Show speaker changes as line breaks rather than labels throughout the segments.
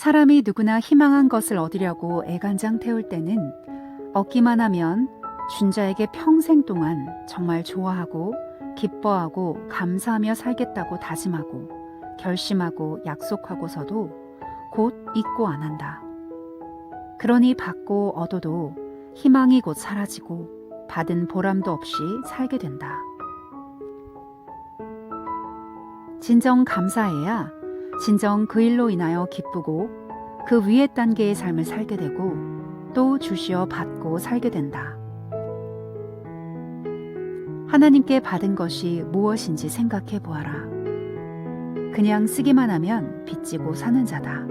사람이 누구나 희망한 것을 얻으려고 애간장 태울 때는 얻기만 하면 준자에게 평생 동안 정말 좋아하고 기뻐하고 감사하며 살겠다고 다짐하고 결심하고 약속하고서도 곧 잊고 안 한다. 그러니 받고 얻어도 희망이 곧 사라지고 받은 보람도 없이 살게 된다. 진정 감사해야 진정 그 일로 인하여 기쁘고 그 위의 단계의 삶을 살게 되고 또 주시어 받고 살게 된다. 하나님께 받은 것이 무엇인지 생각해 보아라. 그냥 쓰기만 하면 빚지고 사는 자다.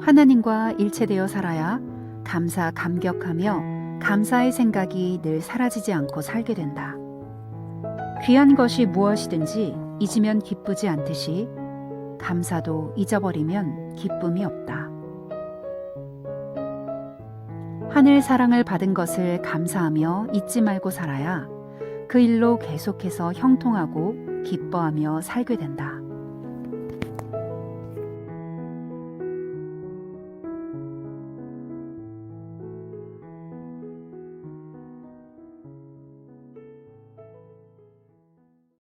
하나님과 일체되어 살아야 감사 감격하며 감사의 생각이 늘 사라지지 않고 살게 된다. 귀한 것이 무엇이든지 잊으면 기쁘지 않듯이 감사도 잊어버리면 기쁨이 없다. 하늘 사랑을 받은 것을 감사하며 잊지 말고 살아야 그 일로 계속해서 형통하고 기뻐하며 살게 된다.